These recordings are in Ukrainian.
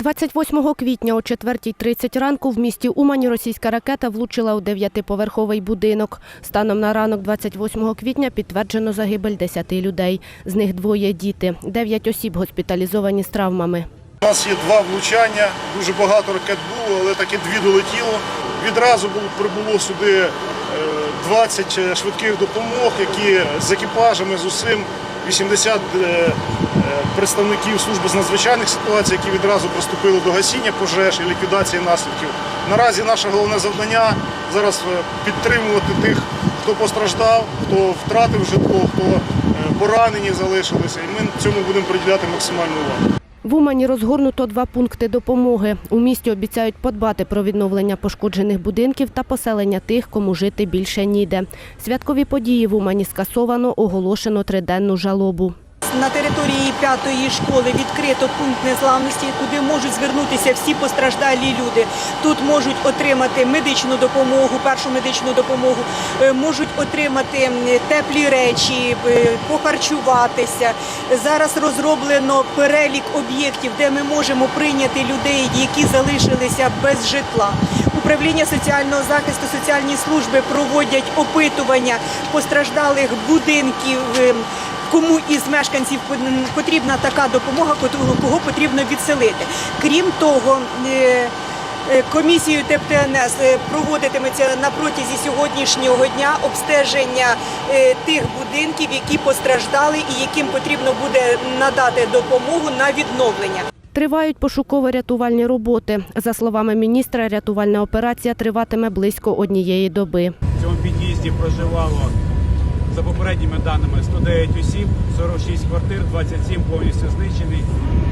28 квітня о 4.30 ранку в місті Умані російська ракета влучила у дев'ятиповерховий будинок. Станом на ранок 28 квітня підтверджено загибель 10 людей. З них двоє діти. Дев'ять осіб госпіталізовані з травмами. У нас є два влучання, дуже багато ракет було, але таки дві долетіло. Відразу було, прибуло сюди е, 20 швидких допомог, які з екіпажами, з усім, 80 е, е, представників служби з надзвичайних ситуацій, які відразу приступили до гасіння пожеж і ліквідації наслідків. Наразі наше головне завдання зараз е, підтримувати тих, хто постраждав, хто втратив житло, хто поранені залишилися. І ми цьому будемо приділяти максимальну увагу. В Умані розгорнуто два пункти допомоги. У місті обіцяють подбати про відновлення пошкоджених будинків та поселення тих, кому жити більше ніде. Святкові події в Умані скасовано, оголошено триденну жалобу. На території п'ятої школи відкрито пункт незламності, куди можуть звернутися всі постраждалі люди. Тут можуть отримати медичну допомогу, першу медичну допомогу, е, можуть отримати теплі речі, е, похарчуватися. Зараз розроблено перелік об'єктів, де ми можемо прийняти людей, які залишилися без житла. Управління соціального захисту, соціальні служби проводять опитування постраждалих будинків. Кому із мешканців потрібна така допомога, кого- потрібно відселити. Крім того, е, е, комісією ТЕПТНС е, проводитиметься на протязі сьогоднішнього дня обстеження тих будинків, які постраждали і яким потрібно буде надати допомогу на відновлення. Тривають пошуково-рятувальні роботи. За словами міністра, рятувальна операція триватиме близько однієї доби. В цьому під'їзді проживало за попередніми даними 109 осіб, 46 квартир, 27 повністю знищені.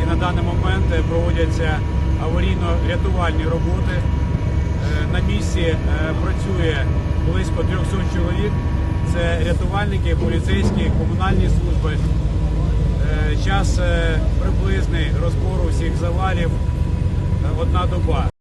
І на даний момент е, проводяться аварійно-рятувальні роботи. Е, На місці е, працює близько 300 чоловік. Це рятувальники, поліцейські, комунальні служби. Час приблизний розбору всіх завалів одна доба.